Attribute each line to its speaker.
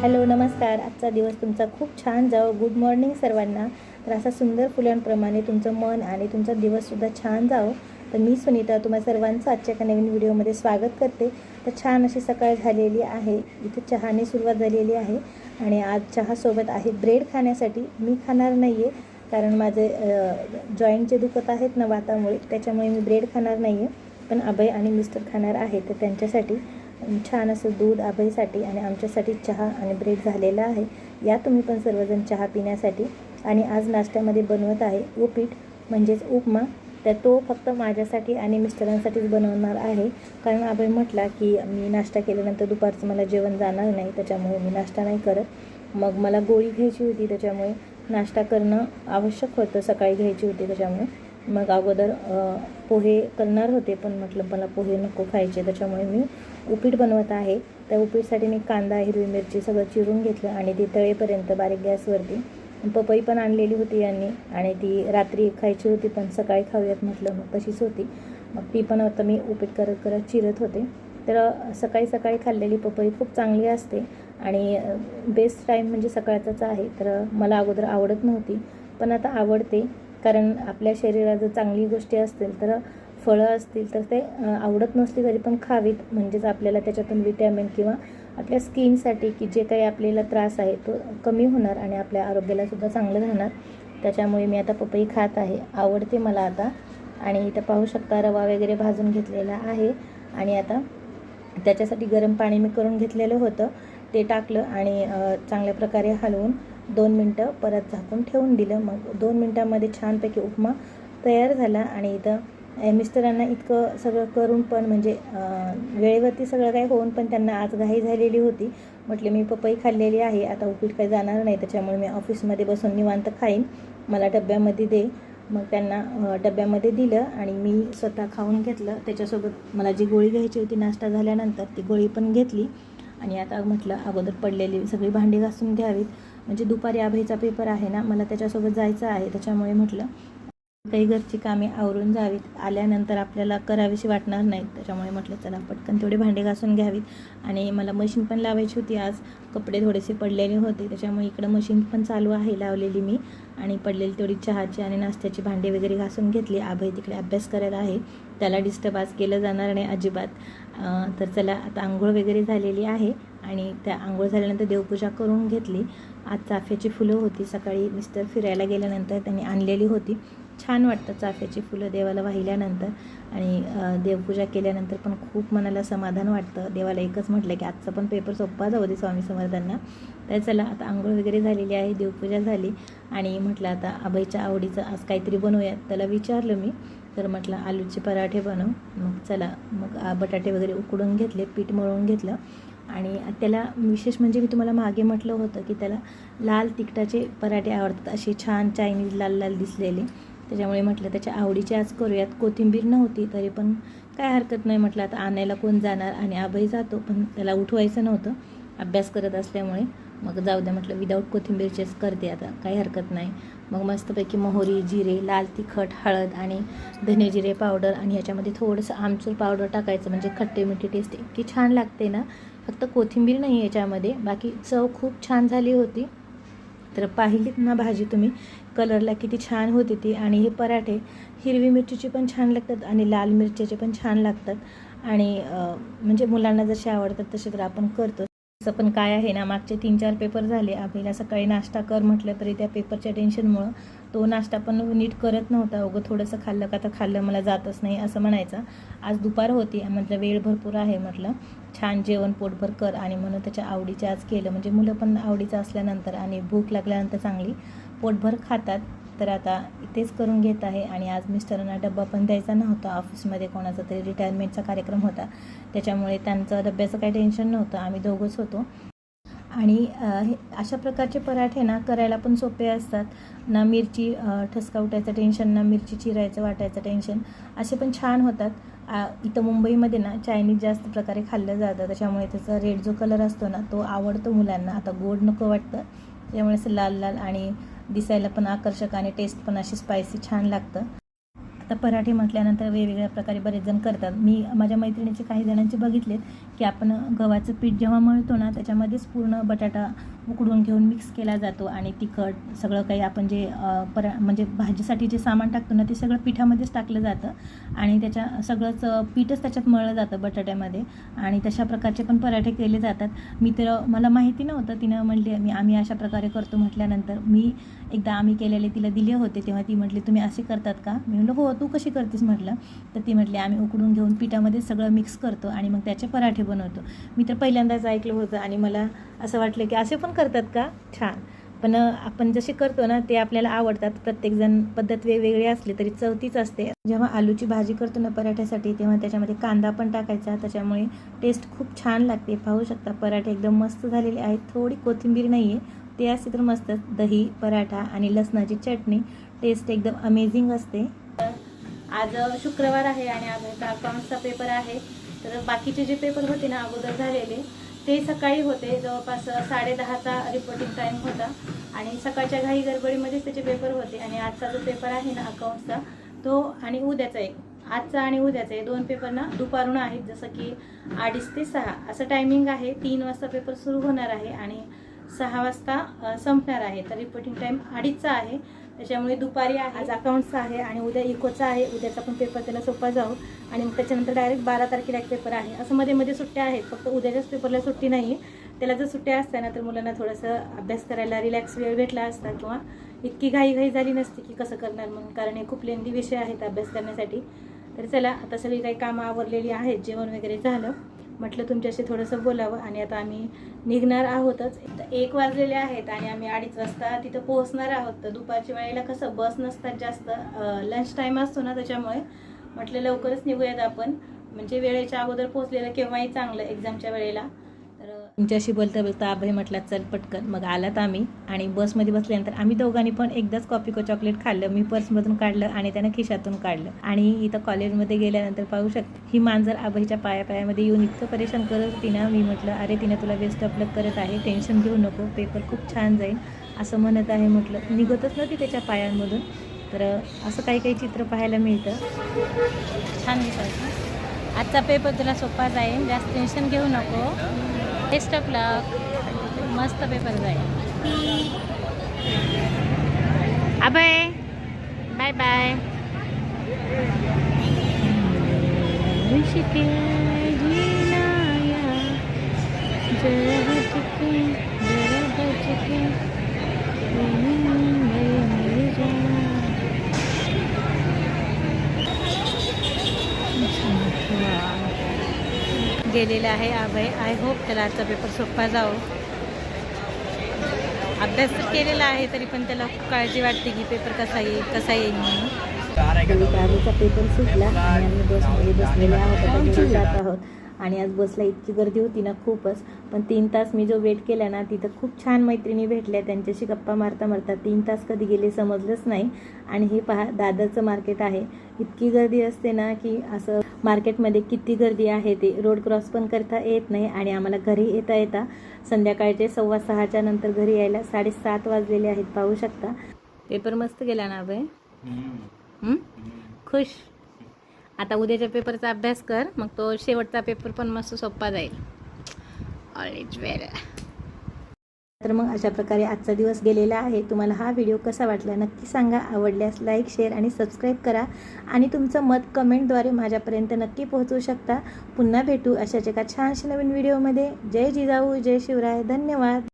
Speaker 1: Hello नमस्कार. आजचा दिवस तुमचा खूप छान जावं. गुड मॉर्निंग सर्वांना. तर असा सुंदर फुलांप्रमाणे तुमचं मन आणि तुमचा दिवससुद्धा छान जावं. तर मी सुनीता तुम्हा सर्वांचं आजच्या एका नवीन व्हिडिओमध्ये स्वागत करते. तर छान अशी सकाळ झालेली आहे. इथे चहाने सुरुवात झालेली आहे. आणि आज चहासोबत आहे ब्रेड खाण्यासाठी. मी खाणार नाही आहे कारण माझे जॉईंटचे दुखत आहेत ना वातामुळे त्याच्यामुळे मी ब्रेड खाणार नाही आहे पण अभय आणि मिस्टर खाणार आहे. तर त्यांच्यासाठी छान असं दूध आभईसाठी आणि आमच्यासाठी चहा आणि ब्रेड झालेला आहे. या तुम्ही पण सर्वजण चहा पिण्यासाठी आणि आज नाश्त्यामध्ये बनवत आहे उपीट म्हणजेच उपमा. तर तो फक्त माझ्यासाठी आणि मिस्टरांसाठीच बनवणार आहे. कारण आभय म्हटला की मी नाश्ता केल्यानंतर दुपारचं मला जेवण जाणार नाही त्याच्यामुळे मी नाश्ता नाही करत. मग मला गोळी घ्यायची होती त्याच्यामुळे नाश्ता करणं आवश्यक होतं सकाळी घ्यायची होती त्याच्यामुळे. मग अगोदर पोहे करणार होते पण म्हटलं मला पोहे नको खायचे त्याच्यामुळे मी उपीट बनवत आहे. त्या उपीटसाठी मी कांदा हिरवी मिरची सगळं चिरून घेतलं आणि ती तळेपर्यंत बारीक गॅसवरती पपई पण आणलेली होती यांनी आणि ती रात्री खायची होती पण सकाळी खाऊयात म्हटलं मग तशीच होती. मग ती पण आता मी उपीट करत करत चिरत होते. तर सकाळी सकाळी खाल्लेली पपई खूप चांगली असते आणि बेस्ट टाईम म्हणजे सकाळचाच आहे. तर मला अगोदर आवडत नव्हती पण आता आवडते. कारण आपल्या शरीरात जर चांगली गोष्टी असतील तर फळं असतील तर ते आवडत नसली तरी पण खावीत. म्हणजेच आपल्याला त्याच्यातून विटॅमिन किंवा आपल्या स्किनसाठी की जे काही आपल्याला त्रास आहे तो कमी होणार आणि आपल्या आरोग्याला सुद्धा चांगलं राहणार. त्याच्यामुळे मी आता पपई खात आहे. आवडते मला आता. आणि इथं पाहू शकता रवा वगैरे भाजून घेतलेला आहे. आणि आता त्याच्यासाठी गरम पाणी मी करून घेतलेलं होतं. ते टाकलं आणि चांगल्या प्रकारे हलवून दोन मिनटं परत झाकून ठेवून दिलं. मग दोन मिनटामध्ये छानपैकी उपमा तयार झाला आणि इथं मिस्टरांना इतकं सगळं करून पण म्हणजे वेळेवरती सगळं काही होऊन पण त्यांना आज घाई झालेली होती. म्हटले मी पपई खाल्लेली आहे आता उपीट काही जाणार नाही त्याच्यामुळे मी ऑफिसमध्ये बसून निवांत खाईन. मला डब्यामध्ये दे. मग त्यांना डब्यामध्ये दिलं आणि मी स्वतः खाऊन घेतलं. त्याच्यासोबत मला जी गोळी घ्यायची होती नाश्ता झाल्यानंतर ती गोळी पण घेतली. आणि आता म्हटलं अगोदर पडलेली सगळी भांडी घासून घ्यावीत. म्हणजे दुपारी आभईचा पेपर आहे ना मला त्याच्यासोबत जायचं आहे त्याच्यामुळे म्हटलं काही घरची कामे आवरून जावीत आल्यानंतर आपल्याला करावीशी वाटणार नाहीत त्याच्यामुळे म्हटलं चला पटकन तेवढे भांडे घासून घ्यावीत. आणि मला मशीन पण लावायची होती आज कपडे थोडेसे पडलेले होते त्याच्यामुळे इकडं मशीन पण चालू आहे लावलेली मी. आणि पडलेली तेवढी चहाची आणि नाश्त्याची भांडे वगैरे घासून घेतली. आभई तिकडे अभ्यास करायला आहे. त्याला डिस्टर्ब आज केलं जाणार नाही अजिबात. तर चला आता आंघोळ वगैरे झालेली आहे. आणि त्या आंघोळ झाल्यानंतर देवपूजा करून घेतली. आज चाफ्याची फुलं होती. सकाळी मिस्टर फिरायला गेल्यानंतर त्यांनी आणलेली होती. छान वाटतं चाफ्याची फुलं देवाला वाहिल्यानंतर. आणि देवपूजा केल्यानंतर पण खूप मनाला समाधान वाटतं. देवाला एकच म्हटलं की आजचा पण पेपर सोपा जाऊ दे स्वामी समर्थांना. तर चला आता आंघोळ वगैरे झालेली आहे. देवपूजा झाली. आणि म्हटलं आता आबाईच्या आवडीचं आज काहीतरी बनवूयात. त्याला विचारलं मी. तर म्हटलं आलूचे पराठे बनव. मग चला मग बटाटे वगैरे उकडून घेतले पीठ मळून घेतलं. आणि त्याला विशेष म्हणजे मी तुम्हाला मागे म्हटलं होतं की त्याला लाल तिखटाचे पराठे आवडतात. असे छान चायनीज लाल लाल दिसलेले. त्याच्यामुळे म्हटलं त्याच्या आवडीचे आज करूयात. कोथिंबीर नव्हती तरी पण काय हरकत नाही म्हटलं. आता आणायला कोण जाणार आणि आभही जातो पण त्याला उठवायचं नव्हतं. अभ्यास करत असल्यामुळे मग जाऊ द्या म्हटलं विदाऊट कोथिंबीरचेच करते आता. काही हरकत नाही. मग मस्तपैकी मोहरी जिरे लाल तिखट हळद आणि धने जिरे पावडर आणि ह्याच्यामध्ये थोडंसं आमचूर पावडर टाकायचं. म्हणजे खट्टे मिठी टेस्ट इतकी छान लागते ना. फक्त कोथिंबीर नाही याच्यामध्ये. बाकी चव खूप छान झाली होती. तर पाहिलीत ना भाजी तुम्ही. कलरला किती छान होती ती. आणि हे पराठे हिरवी मिरचीचे पण छान लागतात आणि लाल मिरच्याचे पण छान लागतात. आणि म्हणजे मुलांना जसे आवडतात तसे तर आपण करतो. तसं पण काय आहे ना मागचे तीन चार पेपर झाले. आपल्याला सकाळी नाश्ता कर म्हटलं तरी त्या पेपरच्या टेन्शनमुळं तो नाश्ता पण नीट करत नव्हता. उगं थोडंसं खाल्लं का तर खाल्लं मला जातच नाही असं म्हणायचं. आज दुपार होती म्हटलं वेळ भरपूर आहे म्हटलं. छान जेवण पोटभर कर आणि म्हणून त्याच्या आवडीचे आज केलं. म्हणजे मुलं पण आवडीचं असल्यानंतर आणि भूक लागल्यानंतर चांगली पोटभर खातात. तर आता तेच करून घेत आहे आणि आज मिस्टरांना डब्बा पण द्यायचा नव्हता. ऑफिसमध्ये कोणाचा तरी रिटायरमेंटचा कार्यक्रम होता. त्याच्यामुळे त्यांचं डब्याचं काही टेन्शन नव्हतं. आम्ही दोघंच होतो. आणि हे अशा प्रकारचे पराठे ना करायला पण सोपे असतात. ना मिरची ठसका उठायचं टेन्शन ना मिरची चिरायचं वाटायचं टेन्शन असे पण छान होतात. इथं मुंबईमध्ये ना चायनीज जास्त प्रकारे खाल्लं जातं. त्याच्यामुळे त्याचा रेड जो कलर असतो ना तो आवडतो मुलांना. आता गोड नको वाटतं त्यामुळे असं लाल लाल आणि दिसायला पण आकर्षक आणि टेस्ट पण अशी स्पायसी छान लागतं. आता पराठे म्हटल्यानंतर वेगवेगळ्या प्रकारे बरेच जण करतात. मी माझ्या मैत्रिणीचे काही जणांचे बघितलेत की आपण गव्हाचं पीठ जेव्हा मळतो ना त्याच्यामध्येच पूर्ण बटाटा उकडून घेऊन मिक्स केला जातो आणि तिखट सगळं काही आपण जे परा म्हणजे भाजीसाठी जे सामान टाकतो ना ते सगळं पिठामध्येच टाकलं जातं. आणि त्याच्या सगळंच पीठच त्याच्यात मळलं जातं बटाट्यामध्ये. आणि तशा प्रकारचे पण पराठे केले जातात. मी तर मला माहिती नव्हतं. तिनं म्हटले मी आम्ही अशा प्रकारे करतो म्हटल्यानंतर मी एकदा आम्ही केलेले तिला दिले होते तेव्हा ती म्हटली तुम्ही असे करतात का? मी म्हणलं हो तू कशी करतेस म्हटलं? तर ती म्हटली आम्ही उकडून घेऊन पिठामध्ये सगळं मिक्स करतो आणि मग त्याचे पराठे बनवतो. मी तर पहिल्यांदाच ऐकलं होतं आणि मला असं वाटलं की असे पण करतात का? छान. पण आपण जसे करतो ना ते आपल्याला आवडतात. प्रत्येकजण पद्धत वेगवेगळी असली तरी चवतीच असते. जेव्हा आलूची भाजी करतो ना पराठ्यासाठी तेव्हा त्याच्यामध्ये कांदा पण टाकायचा. त्याच्यामुळे टेस्ट खूप छान लागते. पाहू शकता पराठे एकदम मस्त झालेले आहेत. थोडी कोथिंबीर नाही आहे ते असते तर मस्तच दही पराठा आणि लसणाची चटणी. टेस्ट एकदम अमेझिंग असते. आज शुक्रवार आहे आणि आज आता अकाउंटचा पेपर आहे. तर बाकीचे जे पेपर होते ना अगोदर झालेले ते सकाळी होते. जवळपास साडे दहाचा रिपोर्टिंग टाईम होता. आणि सकाळच्या घाई गडबडीमध्येच त्याचे पेपर होते. आणि आजचा जो पेपर आहे ना अकाउंटचा तो आणि उद्याचा एक. आजचा आणि उद्याचा हे दोन पेपर ना दुपारून आहेत. जसं की अडीच ते सहा. असं टायमिंग आहे. तीन वाजता पेपर सुरू होणार आहे आणि सहा वाजता संपणार आहे. तर रिपोर्टिंग टाईम अडीचचा आहे. त्याच्यामुळे दुपारी आज अकाउंट्सचा आहे आणि उद्या इकोचा आहे. उद्याचा पण पेपर त्याला सोपा जाऊ. आणि मग त्याच्यानंतर डायरेक्ट बारा तारखेला एक पेपर आहे. असं मध्ये मध्ये सुट्ट्या आहेत. फक्त उद्याच्याच पेपरला सुट्टी नाही. आहे त्याला जर सुट्ट्या असत्या ना तर मुलांना थोडंसं अभ्यास करायला रिलॅक्स वेळ भेटला असता किंवा इतकी घाई घाई झाली नसती की कसं करणार म्हणून कारण हे खूप लेंदी विषय आहेत अभ्यास करण्यासाठी. तर चला आता सगळी काही कामं आवरलेली आहेत. जेवण वगैरे झालं. म्हटलं तुमच्याशी थोडंसं बोलावं आणि आता आम्ही निघणार आहोतच. तर एक वाजलेले आहेत आणि आम्ही अडीच वाजता तिथं पोहोचणार आहोत. तर दुपारच्या वेळेला कसं बस नसतात जास्त लंच टाईम असतो ना त्याच्यामुळे. म्हटलं लवकरच निघूयात आपण. म्हणजे वेळेच्या अगोदर पोहोचलेलं केव्हाही चांगलं एक्झामच्या वेळेला. तुमच्याशी बोलता बोलता अभय म्हटला चल पटकन. मग आलात आम्ही आणि बसमध्ये बसल्यानंतर आम्ही दोघांनी पण एकदाच कॉफी को चॉकलेट खाल्लं. मी पर्समधून काढलं आणि त्यानं खिशातून काढलं. आणि इथं कॉलेजमध्ये गेल्यानंतर पाहू शकते. ही मांजर अभयच्या पाया पायामध्ये येऊन इतकं परेशान करत तिनं मी म्हटलं अरे तिनं तुला वेस्ट ऑफ करत आहे. टेन्शन घेऊ नको. पेपर खूप छान जाईल. असं म्हणत आहे म्हटलं. निघतच नव्हती त्याच्या पायांमधून. तर असं काही काही चित्र पाहायला मिळतं. छान दिसायचं आजचा पेपर तुला सोपा जाईल. जास्त टेन्शन घेऊ नको. बेस्ट ऑफ़ लक मस्त पेपर जाईल अभय बाय बाय गेलेला आहे अभय. आय होप त्याला आजचा पेपर सोपा जाओ अभ्यास तर केलेला आहे तरी पण त्याला खूप काळजी वाटते की पेपर कसा येईल कसा येईल म्हणून. पेपर सुटला आणि आम्ही बसमध्ये बसलेले आहोत. आहोत. आणि आज बसला इतकी गर्दी होती ना खूपच. पण तीन तास मी जो वेट केला ना तिथं खूप छान मैत्रिणी भेटल्या. त्यांच्याशी गप्पा मारता मारता तीन तास कधी गेले समजलंच नाही. आणि हे पहा दादरचं मार्केट आहे. इतकी गर्दी असते ना की असं मार्केटमध्ये किती गर्दी आहे ते. रोड क्रॉस पण करता येत नाही आणि आम्हाला घरी येता येता संध्याकाळचे सव्वा सहाच्या नंतर घरी यायला साडेसात वाजलेले आहेत. पाहू शकता. पेपर मस्त गेला ना अभय? खुश? आता उद्याच्या पेपरचा अभ्यास कर मग तो शेवटचा पेपर पण मस्त सोपा जाईल. ऑल इज वेल तर मग अशा प्रकारे आजचा दिवस गेलेला आहे. तुम्हाला हा व्हिडिओ कसा वाटला नक्की सांगा. आवडल्यास लाईक शेअर आणि सबस्क्राईब करा. आणि तुमचं मत कमेंटद्वारे माझ्यापर्यंत नक्की पोहोचवू शकता. पुन्हा भेटू अशाच एका छानशा नवीन व्हिडिओमध्ये जय जिजाऊ जय शिवराय. धन्यवाद.